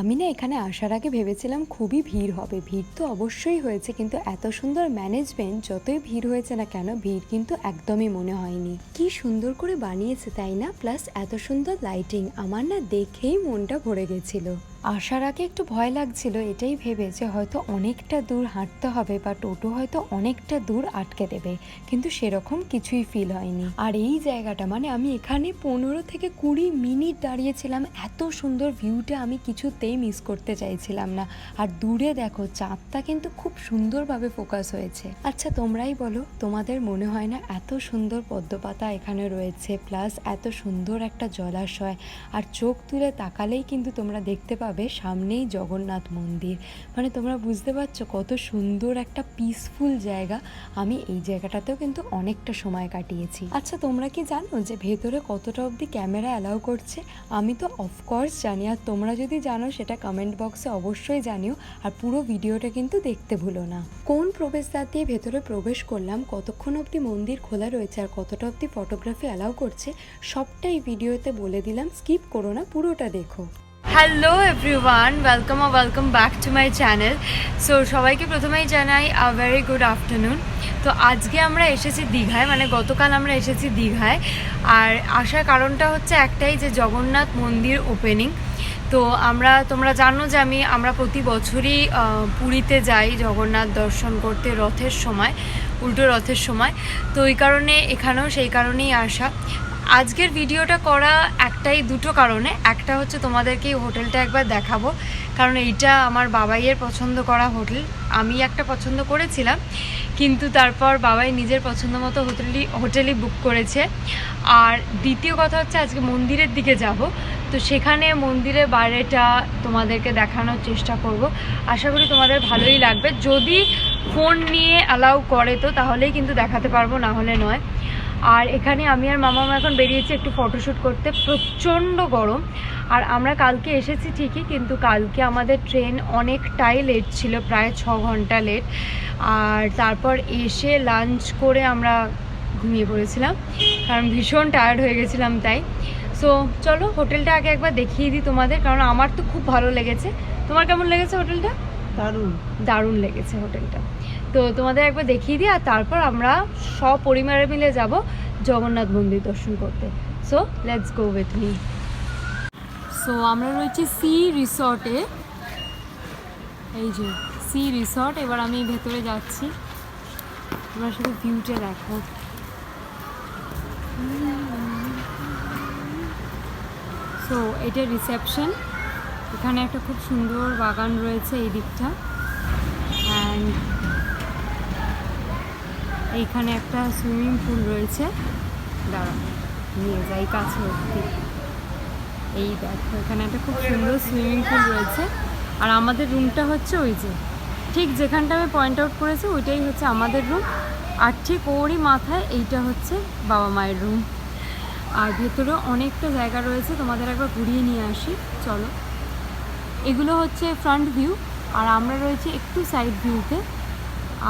আমি না এখানে আসার আগে ভেবেছিলাম খুবই ভিড় হবে। ভিড় তো অবশ্যই হয়েছে, কিন্তু এত সুন্দর ম্যানেজমেন্ট যতই ভিড় হয়েছে না কেন, ভিড় কিন্তু একদমই মনে হয়নি। কি সুন্দর করে বানিয়েছে তাই না? প্লাস এত সুন্দর লাইটিং আমার না দেখেই মনটা ভরে গেছিল। আসার আগে একটু ভয় লাগছিল, এটাই ভেবে যে হয়তো অনেকটা দূর হাঁটতে হবে বা টোটো হয়তো অনেকটা দূর আটকে দেবে, কিন্তু সেরকম কিছুই ফিল হয়নি। আর এই জায়গাটা মানে আমি এখানে পনেরো থেকে কুড়ি মিনিট দাঁড়িয়েছিলাম, এত সুন্দর ভিউটা আমি কিছুতেই মিস করতে চাইছিলাম না। আর দূরে দেখো, চাঁদটা কিন্তু খুব সুন্দরভাবে ফোকাস হয়েছে। আচ্ছা তোমরাই বলো, তোমাদের মনে হয় না এত সুন্দর পদ্মপাতা এখানে রয়েছে প্লাস এত সুন্দর একটা জলাশয়, আর চোখ তুলে তাকালেই কিন্তু তোমরা দেখতে পাবে সামনেই জগন্নাথ মন্দির। মানে তোমরা বুঝতে পারছ কত সুন্দর একটা পিসফুল জায়গা। আমি এই জায়গাটাতেও কিন্তু অনেকটা সময় কাটিয়েছি। আচ্ছা তোমরা কি জানো যে ভেতরে কতটা অবধি ক্যামেরা অ্যালাউ করছে? আমি তো অফকোর্স জানি। আর তোমরা যদি জানো সেটা কমেন্ট বক্সে অবশ্যই জানিও। আর পুরো ভিডিওটা কিন্তু দেখতে ভুলো না। কোন প্রবেশদ্বার দিয়ে ভেতরে প্রবেশ করলাম, কতক্ষণ অবধি মন্দির খোলা রয়েছে আর কতটা অবধি ফটোগ্রাফি অ্যালাউ করছে, সবটাই ভিডিওতে বলে দিলাম। স্কিপ করো না, পুরোটা দেখো। Hello everyone welcome O welcome back to my channel so সবাইকে প্রথমেই জানাই আ ভেরি গুড আফটারনুন তো আজকে আমরা এসেছি দীঘায় মানে গতকাল আমরা এসেছি দীঘায়। আর আসার কারণটা হচ্ছে একটাই যে জগন্নাথ মন্দির ওপেনিং তো আমরা, তোমরা জানো যে আমি, আমরা প্রতি বছরই পুরীতে যাই জগন্নাথ দর্শন করতে রথের সময়, উল্টো রথের সময়। তো ওই কারণে, এখানেও সেই কারণেই আসা। আজকের ভিডিওটা করা একটাই দুটো কারণে। একটা হচ্ছে তোমাদেরকে এই হোটেলটা একবার দেখাবো। কারণ এইটা আমার বাবাইয়ের পছন্দ করা হোটেল। আমি একটা পছন্দ করেছিলাম, কিন্তু তারপর বাবাই নিজের পছন্দ মতো হোটেলই হোটেলই বুক করেছে। আর দ্বিতীয় কথা হচ্ছে আজকে মন্দিরের দিকে যাব। তো সেখানে মন্দিরের বাইরেটা তোমাদেরকে দেখানোর চেষ্টা করব। আশা করি তোমাদের ভালোই লাগবে। যদি ফোন নিয়ে অ্যালাউ করে তো, তাহলেই কিন্তু দেখাতে পারব, না হলে নয়। আর এখানে আমি আর মামা এখন বেরিয়েছি একটু ফটোশ্যুট করতে। প্রচণ্ড গরম। আর আমরা কালকে এসেছি ঠিকই, কিন্তু কালকে আমাদের ট্রেন অনেকটাই লেট ছিল, প্রায় ছ ঘণ্টা লেট আর তারপর এসে লাঞ্চ করে আমরা ঘুমিয়ে পড়েছিলাম। কারণ ভীষণ টায়ার্ড হয়ে গেছিলাম তাই। সো চলো হোটেলটা আগে একবার দেখিয়ে দিই তোমাদের, কারণ আমার তো খুব ভালো লেগেছে। তোমার কেমন লেগেছে হোটেলটা দারুণ। দারুণ লেগেছে হোটেলটা। তো তোমাদের একবার দেখিয়ে দিই আর তারপর আমরা সপরিবারে মিলে যাব জগন্নাথ মন্দির দর্শন করতে। So let's go with me so আমরা রয়েছি সি রিসর্টে এই যে সি রিসর্ট এবার আমি ভেতরে যাচ্ছি। তোমরা শুধু ভিউটা দেখো। সো এটা রিসেপশন এখানে একটা খুব সুন্দর বাগান রয়েছে এই দিকটা। অ্যান্ড এইখানে একটা সুইমিং পুল রয়েছে। দাঁড়া, নিয়ে যাই কাছে অব্দি এই দেখো, এখানে একটা খুব সুন্দর সুইমিং পুল রয়েছে। আর আমাদের রুমটা হচ্ছে ওই যে, ঠিক যেখানটা আমি পয়েন্ট আউট করেছি, ওইটাই হচ্ছে আমাদের রুম আর ঠিক ওরই মাথায় এইটা হচ্ছে বাবা মায়ের রুম আর ভেতরে অনেকটা জায়গা রয়েছে, তোমাদের একবার ঘুরিয়ে নিয়ে আসি। চলো। এগুলো হচ্ছে ফ্রন্ট ভিউ আর আমরা রয়েছি একটু সাইড ভিউতে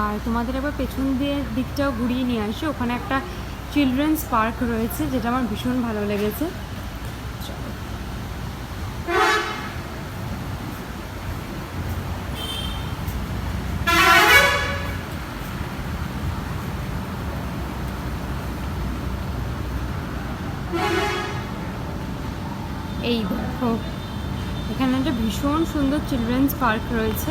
আর তোমাদের একবার পেছন দিয়ে দিকটাও ঘুরিয়ে নিয়ে আসি। ওখানে একটা চিলড্রেন্স পার্ক রয়েছে, যেটা আমার ভীষণ ভালো লেগেছে। চিলড্রেন্স পার্ক রয়েছে।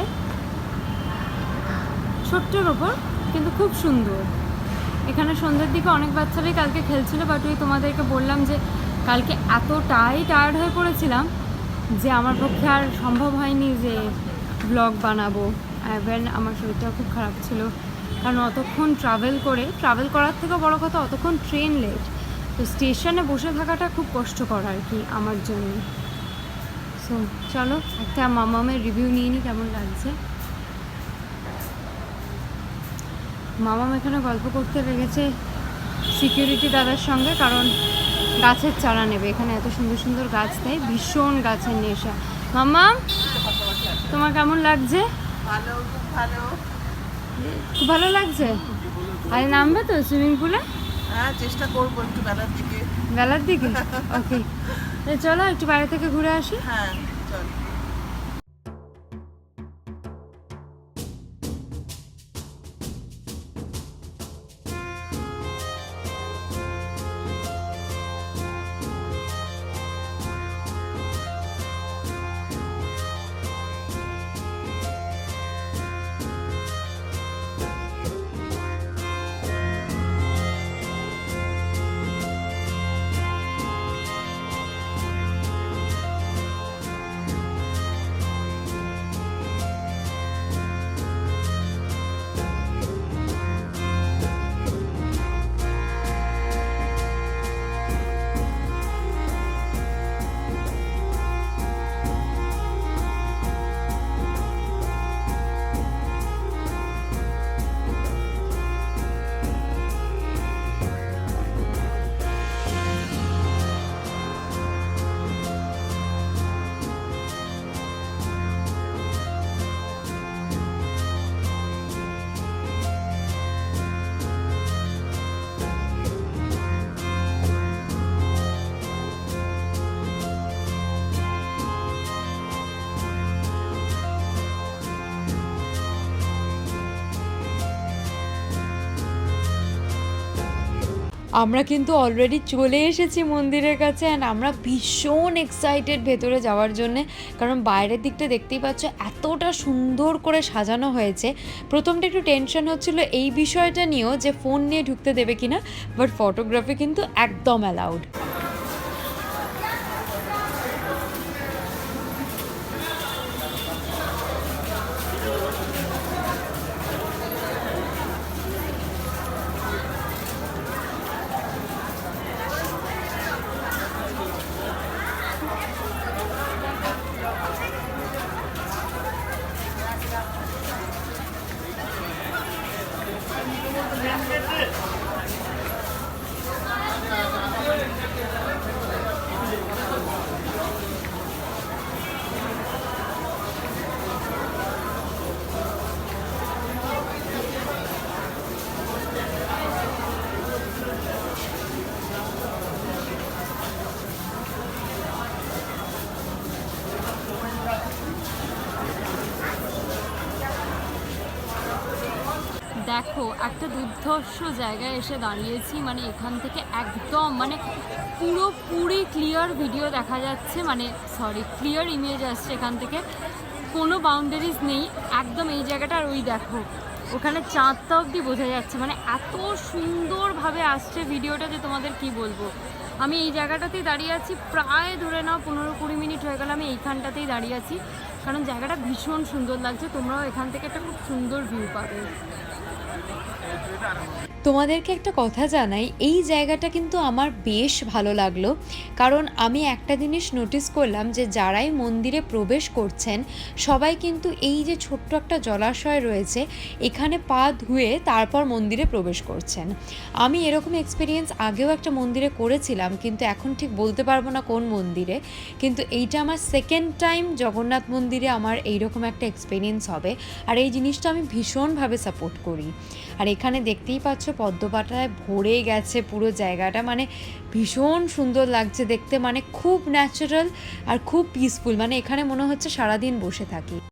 ছোট্টর ওপর কিন্তু খুব সুন্দর। এখানে সন্ধ্যের দিকে অনেক বাচ্চারাই কালকে খেলছিল বাট ওই তোমাদেরকে বললাম যে কালকে এতটাই টায়ার্ড হয়ে পড়েছিলাম যে আমার পক্ষে আর সম্ভব হয়নি যে ব্লগ বানাবো। অ্যাভেন আমার শরীরটা খুব খারাপ ছিল, কারণ অতক্ষণ ট্রাভেল করে ট্রাভেল করার থেকেও বড় কথা, অতক্ষণ ট্রেন লেট তো স্টেশনে বসে থাকাটা খুব কষ্টকর আর কি, আমার জন্য। সো চলো একটা মামামের রিভিউ নিয়ে নিই কেমন লাগছে? মামাম এখানে গল্প করতে লেগেছে সিকিউরিটি দাদার সঙ্গে কারণ গাছের চারা নেবে। এখানে এত সুন্দর সুন্দর গাছ দেয় ভীষণ গাছের নেশা। মামা তোমার কেমন লাগছে? ভালো খুব ভালো। খুব ভালো লাগছে? আরে নামবে তো সুইমিং পুলে হ্যাঁ চেষ্টা করব একটু বেলার দিকে। বেলার দিকে? ওকে চলো একটু বাইরে থেকে ঘুরে আসি। হ্যাঁ। আমরা কিন্তু অলরেডি চলে এসেছি মন্দিরের কাছে অ্যান্ড আমরা ভীষণ এক্সাইটেড ভেতরে যাওয়ার জন্যে। কারণ বাইরের দিকটা দেখতেই পাচ্ছ, এতটা সুন্দর করে সাজানো হয়েছে। প্রথমটা একটু টেনশন হচ্ছিল এই বিষয়টা নিয়েও যে ফোন নিয়ে ঢুকতে দেবে কিনা বাট ফটোগ্রাফি কিন্তু একদম অ্যালাউড একটা জায়গায় এসে দাঁড়িয়েছি। মানে এখান থেকে একদম মানে পুরোপুরি ক্লিয়ার ভিডিও দেখা যাচ্ছে। মানে সরি ক্লিয়ার ইমেজ আসছে এখান থেকে। কোনো বাউন্ডারিজ নেই। একদম এই জায়গাটা আর ওই দেখো। ওখানে চাঁদটা অবধি বোঝা যাচ্ছে। মানে এত সুন্দরভাবে আসছে ভিডিওটা যে তোমাদের কি বলব? আমি এই জায়গাটাতেই দাঁড়িয়ে আছি। প্রায় ধরে নাও পনেরো কুড়ি মিনিট হয়ে গেল আমি এইখানটাতেই দাঁড়িয়ে আছি। কারণ জায়গাটা ভীষণ সুন্দর লাগছে। তোমরাও এখান থেকে একটা খুব সুন্দর ভিউ পাবে। তোমাদেরকে একটা কথা জানাই, এই জায়গাটা কিন্তু আমার বেশ ভালো লাগল। কারণ আমি একটা জিনিস নোটিস করলাম যে, যারাই মন্দিরে প্রবেশ করছেন, সবাই কিন্তু এই যে ছোট্ট একটা জলাশয় রয়েছে, এখানে পা ধুয়ে তারপর মন্দিরে প্রবেশ করছেন। আমি এরকম এক্সপিরিয়েন্স আগেও একটা মন্দিরে করেছিলাম, কিন্তু এখন ঠিক বলতে পারব না কোন মন্দিরে। কিন্তু এইটা আমার সেকেন্ড টাইম জগন্নাথ মন্দিরে আমার এইরকম একটা এক্সপিরিয়েন্স হবে। আর এই জিনিসটা আমি ভীষণভাবে সাপোর্ট করি। আর এখানে দেখতেই পাচ্ছ পদ্মপাটায় ভরে গেছে পুরো জায়গাটা। মানে ভীষণ সুন্দর লাগছে দেখতে মানে খুব ন্যাচারাল আর খুব পিসফুল মানে এখানে মনে হচ্ছে সারাদিন বসে থাকি।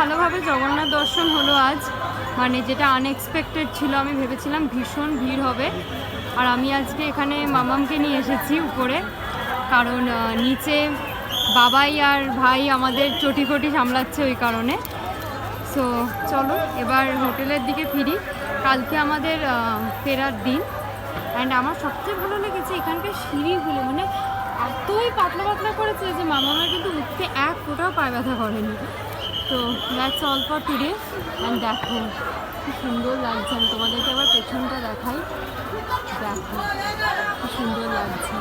ভালোভাবে জগন্নাথ দর্শন হলো আজ। মানে যেটা আনএক্সপেক্টেড ছিল, আমি ভেবেছিলাম ভীষণ ভিড় হবে। আর আমি আজকে এখানে মামামকে নিয়ে এসেছি উপরে। কারণ নিচে বাবাই আর ভাই আমাদের চটি ফটি সামলাচ্ছে ওই কারণে। সো চলো, এবার হোটেলের দিকে ফিরি। কালকে আমাদের ফেরার দিন। অ্যান্ড আমার সবচেয়ে ভালো লেগেছে এখানকার সিঁড়িগুলো। মানে এতই পাতলা পাতলা করেছে যে মামারা কিন্তু উঠতে এক ফোটাও পায়ে ব্যথা করেনি। তো that's all for today and দেখো, কি সুন্দর লাগছে। আমি তোমাদেরকে আবার পেছনটা দেখাই। দেখো, কি সুন্দর লাগছে।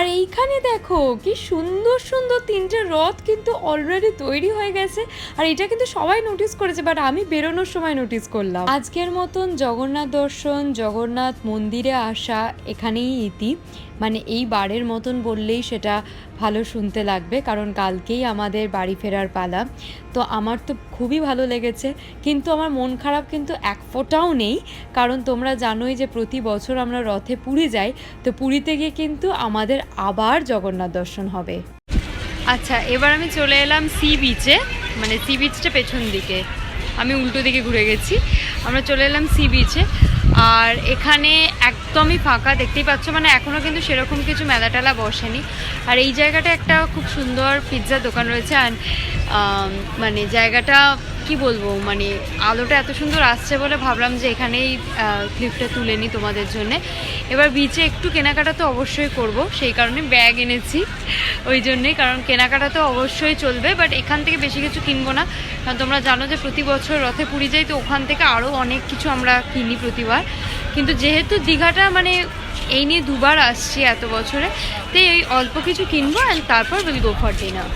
আর এইখানে দেখো, কি সুন্দর সুন্দর তিনটে রথ কিন্তু অলরেডি তৈরি হয়ে গেছে। আর এটা কিন্তু সবাই নোটিস করেছে বাট আমি বেরোনোর সময় নোটিস করলাম। আজকের মতন জগন্নাথ দর্শন, জগন্নাথ মন্দিরে আসা এখানেই ইতি। মানে এই বারের মতন বললেই সেটা ভালো শুনতে লাগবে, কারণ কালকেই আমাদের বাড়ি ফেরার পালা। তো আমার তো খুবই ভালো লেগেছে, কিন্তু আমার মন খারাপ কিন্তু এক ফোঁটাও নেই, কারণ তোমরা জানোই যে প্রতি বছর আমরা রথে পুরী যাই, তো পুরীতে গিয়ে কিন্তু আমাদের আবার জগন্নাথ দর্শন হবে। আচ্ছা এবার আমি চলে এলাম সি বিচে মানে সি বিচটা পেছন দিকে। আমি উল্টো দিকে ঘুরে গেছি। আমরা চলে এলাম সি বিচে আর এখানে একদমই ফাঁকা, দেখতেই পাচ্ছ মানে এখনও কিন্তু সেরকম কিছু মেলা টেলা বসেনি। আর এই জায়গাটা একটা খুব সুন্দর পিৎজার দোকান রয়েছে আর মানে জায়গাটা কি বলব মানে আলোটা এত সুন্দর আসছে বলে ভাবলাম যে এখানেই ক্লিপটা তুলে নিই তোমাদের জন্য। এবার বিচে একটু কেনাকাটা তো অবশ্যই করব, সেই কারণে ব্যাগ এনেছি। ওই জন্যেই, কারণ কেনাকাটা তো অবশ্যই চলবে বাট এখান থেকে বেশি কিছু কিনবো না। কারণ তোমরা জানো যে প্রতি বছর রথে পুরী যাই, তো ওখান থেকে আরও অনেক কিছু আমরা কিনি প্রতিবার। কিন্তু যেহেতু দীঘাটা মানে এই নিয়ে দুবার আসছি এত বছরে, তো এই অল্প কিছু কিনবো অ্যান্ড তারপর উইল গো ফর ডিনার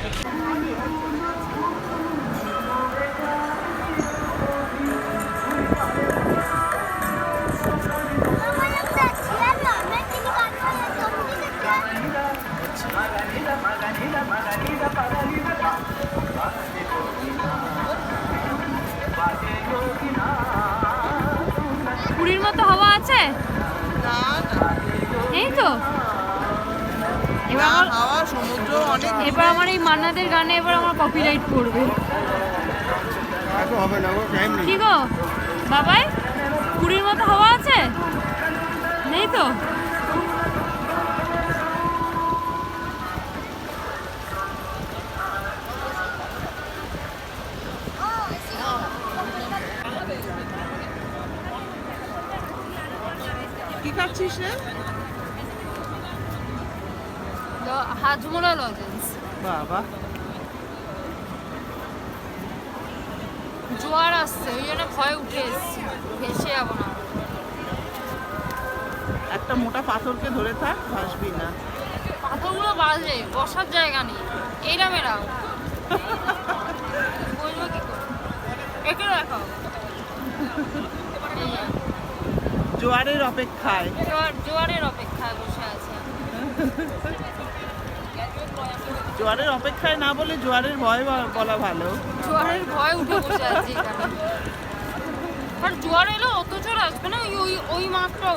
এই গানে এবার আমার কপিরাইট পড়বে। কি গো? বাবাই পুরীর মতো হাওয়া আছে? নেই তো? কি খাচ্ছিস রে? হাজমোলা লজেন্স। বাবা। জোয়ার আসছে ওই জন্য ভয় উঠে এসছি। ভেসে যাব না। একটা মোটা পাথরকে ধরে থাক ভাসবি না। পাথরগুলো বাজে বসার জায়গা নেই। এইরাম এরাম বলব কি একে রাখো জোয়ারের অপেক্ষায়। জোয়ার জোয়ারের অপেক্ষায় বসে আছে। জোয়ারের অপেক্ষায় না বলে জোয়ারের ভয় বলা ভালো। জোয়ারের ভয় উঠে বসে আছে আর জোয়ার এলো অত জোর আসবে না ওই ওই মাত্রা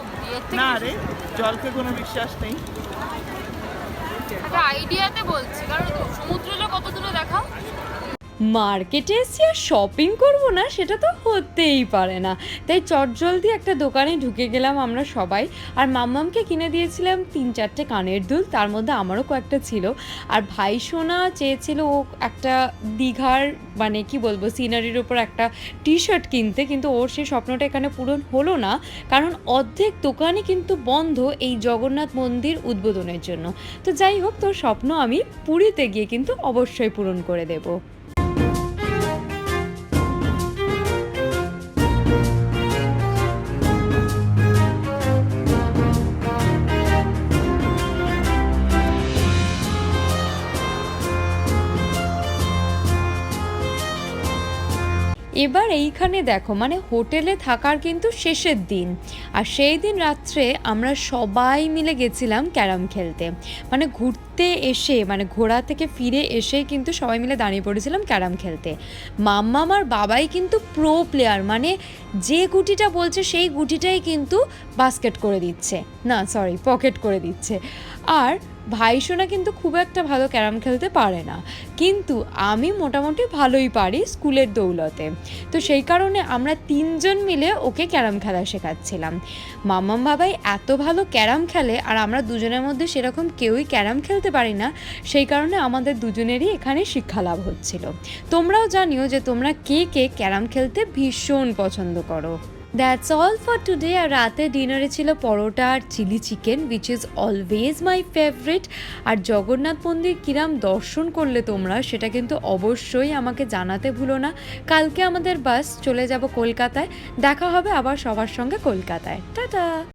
না রে জলকে কোনো বিশ্বাস নেই। একটা আইডিয়াতে বলছি কারণ সমুদ্রটা কত দূরে দেখাও মার্কেটে এসে আর শপিং করব না, সেটা তো হতেই পারে না। তাই চটজলদি একটা দোকানে ঢুকে গেলাম আমরা সবাই। আর মাম্মামকে কিনে দিয়েছিলাম তিন চারটে কানের দুল, তার মধ্যে আমারও কয়েকটা ছিল। আর ভাই সোনা চেয়েছিল ও একটা দীঘার মানে কি বলব সিনারির ওপর একটা টি শার্ট কিনতে, কিন্তু ওর সেই স্বপ্নটা এখানে পূরণ হলো না। কারণ অর্ধেক দোকানই কিন্তু বন্ধ এই জগন্নাথ মন্দির উদ্বোধনের জন্য। তো যাই হোক, তোর স্বপ্ন আমি পুরীতে গিয়ে কিন্তু অবশ্যই পূরণ করে দেবো। এবার এইখানে দেখো মানে হোটেলে থাকার কিন্তু শেষের দিন। আর সেই দিন রাত্রে আমরা সবাই মিলে গেছিলাম ক্যারাম খেলতে। মানে ঘুরতে এসে মানে ঘোড়া থেকে ফিরে এসে কিন্তু সবাই মিলে দাঁড়িয়ে পড়েছিলাম ক্যারাম খেলতে। মাম্মা আমার বাবাই কিন্তু প্রো প্লেয়ার মানে যে গুটিটা বলছে সেই গুটিটাই কিন্তু বাস্কেট করে দিচ্ছে। না সরি পকেট করে দিচ্ছে। আর ভাইসোনা কিন্তু খুব একটা ভালো ক্যারাম খেলতে পারে না। কিন্তু আমি মোটামুটি ভালোই পারি স্কুলের দৌলতে। তো সেই কারণে আমরা তিনজন মিলে ওকে ক্যারাম খেলা শেখাচ্ছিলাম। মাম্মাম বাবাই এত ভালো ক্যারাম খেলে আর আমরা দুজনের মধ্যে সেরকম কেউই ক্যারাম খেলতে পারি না, সেই কারণে আমাদের দুজনেরই এখানে শিক্ষা লাভ হচ্ছিল। তোমরাও জানিও যে তোমরা কে কে ক্যারাম খেলতে ভীষণ পছন্দ করো। দ্যাটস অল ফর টুডে আর রাতে ডিনারে ছিল পরোটা আর chilli chicken which is always my favourite আর জগন্নাথ মন্দির কিরাম দর্শন করলে তোমরা, সেটা কিন্তু অবশ্যই আমাকে জানাতে ভুলো না। কালকে আমাদের বাস চলে যাব কলকাতায়। দেখা হবে আবার সবার সঙ্গে কলকাতায়। টাটা!